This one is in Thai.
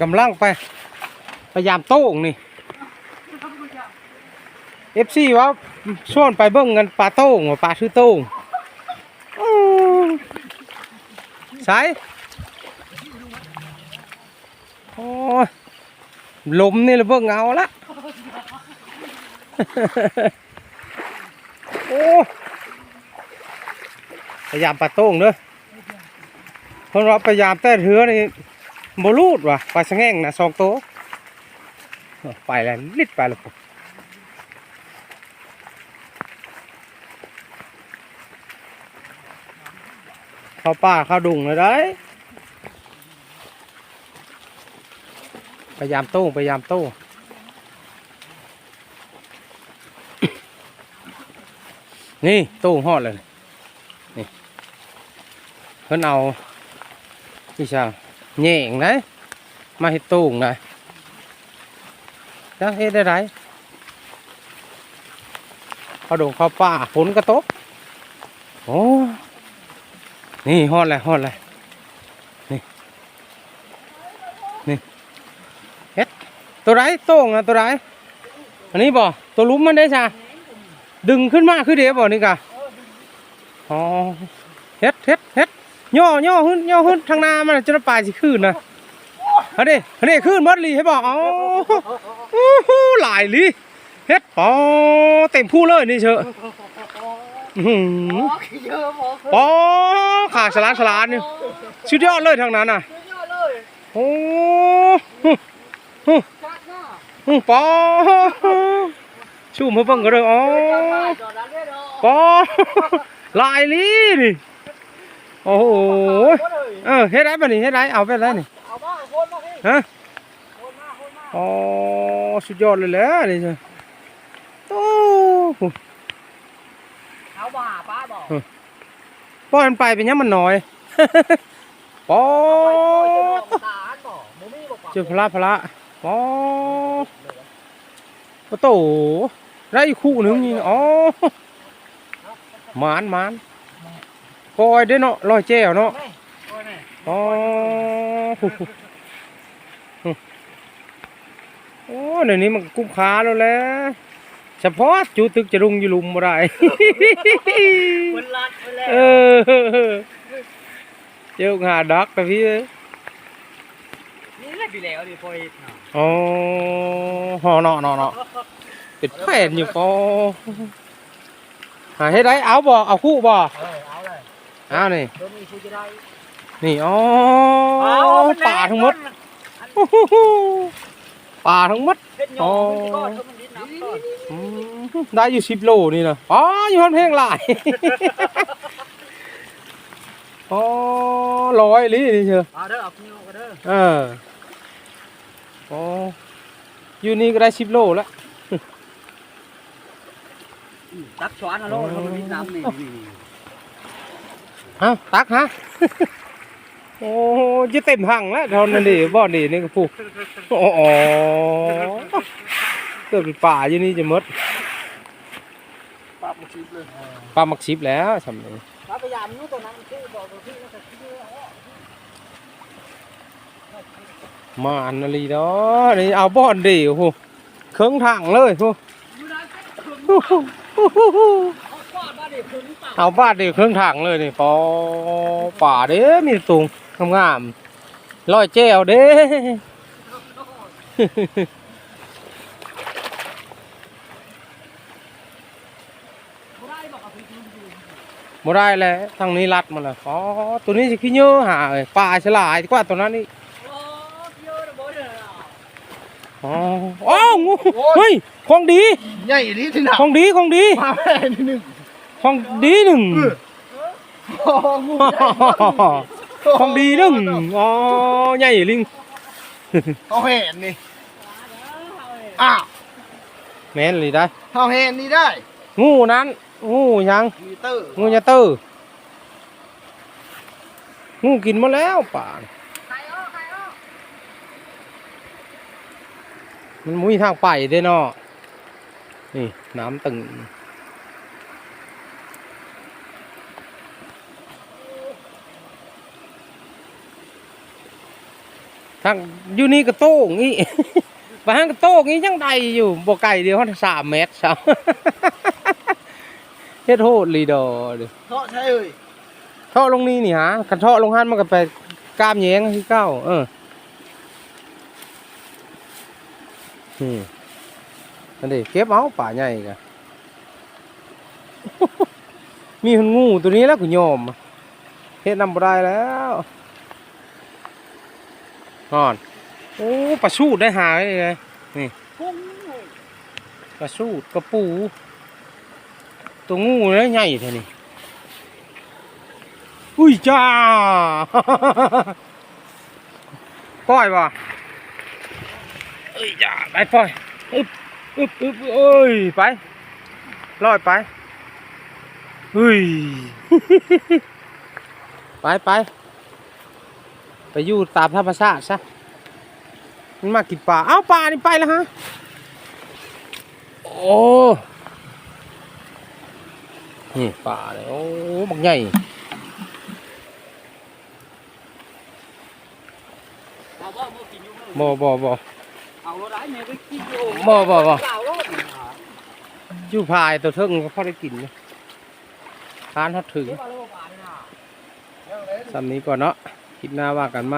กำลังไป พยายามโต้งนี่เอฟซีว่าชวนไปเบิ่งกันปลาโต้งปลาชื่อโต้งใส่โอ้ยลมนี่ละเบิ่งเอาละโอ้พยายามปลาโต้งเด้อเพราะว่าพยายามแต่เถือนี่ บรูดว่ะปลาสะแง่งนะสองตัวไปแล้วลิดไปแล้วเข้าป่าเข้าดุงเลยได้พยายามโต้พยายามโต้นี่ตู้หอดเลยนี่เพิ่นเอาพี่ชาง แย่งนะมาให้ตู้งนะจังเฮ็ดได้ไรเขาดงเขาป่าฝนก็ตกโอ้นี่หอดเลยหอดเลยนี่นี่เฮ็ดตัวไรโต้งนะตัวไรอันนี้บ่ตัวลุ้มมันได้จ้ะดึงขึ้นมาคือเดียวบ่นี่กะอ๋อเฮ็ดเฮ็ดเฮ็ด ย่อย่อขึ้นย่อขึ้นทางหน้ามันจะได้ปลายสิขึ้นนะเฮาดิเฮาดิขึ้นมดลีให้บอกอ๋ออู้หูหลายลีเฮ็ดอ๋อเต็มผู้เลยนี่เชอะอื้อขาสลานสลานนี่สุดยอดเลยทางนั้นน่ะโอ้ฮึฮึชัดหปอชูมาเบิ่งก็เด้ออ๋อจอดนั้นได้เนาะปอลายลีนี่ โอ้โหเออเฮ็ดได้ป่ะนี่เฮ็ดได้เอาไปได้นี่เอามาคนมาพี่ฮะคนมาคนมาอ๋อสุดยอดเลยแหละนี่จ้ะโอ้โหเอามาหาป้าบอกปล่อยมันไปเป็นยังมันน้อยปอตาบอกมูมี่บอกเจอพระพระปอปะโตได้อีกคู่หนึงนี่อ๋อหมานหมาน ปล่อยได้อเนาะลอยแจ้วเนาะอ๋อโอ้เดี๋ยวนี้มันกุ้มขาแล้วแหละเฉพาะจูตึกจะรุงอยู่ลุมบ่ได้คนรัดไปแล้วเออเจ้าหาดักแต่พี่เอ้ยนี่แหละพี่แล้วดิพอยอ๋อหอเนาะเนาะเนาะเป็นแผ่นอยู่ปอหาให้ได้เอาบ่เอาคู่บ่เออเอาเลยเอานี่เดี๋ยวมีผู้จะได้นี่อ๋อป่าทั้งหมดป่าทั้งหมดเพชรยอมก็ชมมันดินน้ำก่อนอืมได้อยู่สิบโลนี่นะอ๋ออยู่พันเพลงหลายอ๋อร้อยลินี่เชียวเอาเด้อเอาพี่ก็เด้อเอออ๋ออยู่นี่ก็ได้สิบโลแล้วตักช้อนเอาโลดชมมันดิน น้ำนี่ฮะตักฮะ โอ้จะเต็มหังแล้วเทอนนั่นดิบ่อนดินี่ก็ผูกอ๋อเกิดเป็นป่าอยู่นี่จะหมดปรับมาชิบเลยปลาหมักชิบแล้วสำเร็จพยายามนู้ตัวนั้นคือบอกตัวที่แล้วก็ที่มาอันนาลีเนาะนี่เอาบ่อนดิโอ้โหเครื่องถังเลยโอ้อยู่ได้แค่ถึงโห เอาฟาดมาดิถึงเปล่าเอาบ้านดิเครื่องถังเลยนี่ปอป่าเด้มีตุงงามๆร้อยแจ้วเด้ไม่ได้บอกกับพี่ดูดูบ่ได้แล้วทางนี้รัดมาแล้วอ๋อตัวนี้สิขี้เยอะหาเอ้ยป่าฉลาดกว่าตัวนั้นนี่โอ้เยอะนะบอสเนี่ยอ๋ออ๋องูเฮ้ยของดีใหญ่ดีที่หนักของดีของดีมาแม่นิดนึง ของดีหนึ่งของดีหนึ่งอ๋อใหญ่ลิงเขาเห็นนี่อ้าวแม่นเลยได้เขาเห็นนี่ได้ งูนั้น งูยังมีเตอร์งูจะตื้องูกินมาแล้วป่าน่ะใครอ้อใครอ้อมันมุ้ยทางไปเด้เนาะนี่น้ำตึงางอยู่นี่ก็โต้งอีไปทางก็โต้งอียังใดอยู่บ่ไกลเดียวฮอดสามเมตรซะเฮ็ดโหดลีดอเด้อเพราะใช่เอ้ยเทาะลงนี่นี่ฮะคันเทาะลงหันมันก็ไปกล้ามแยงคือเก้าเออนี่นั่นดิเก็บเอาป่าใหญ่กะมีคนงูตัวนี้แล้วกูยอมเฮ็ดนำบ่ได้แล้ว นอน โอ้ปลาสูดได้หาเลยไงกุ้งปลาสูดกระปู ตัวงูเนี่ยใหญ่เท่านี้อุ้ยจ้าปล่อยบ่เอ้ยจ้าไปปล่อยอึ๊บอึ๊บอึ๊บเอ้ยไปลอยไปเฮ้ย ไปไป อยู่ตามธรรมชาติซะมันมากินปลา เอ้าปลานี่ไปแล้วฮะ โอ้ นี่ปลาเลยโอ้บักใหญ่บ่บ่บ่บ่บ่บ่อยู่พายตัวเทิงก็พอได้กินนะทานทอดถึงสำนี้ก่อนเนาะ คลิปหน้าว่ากันไหม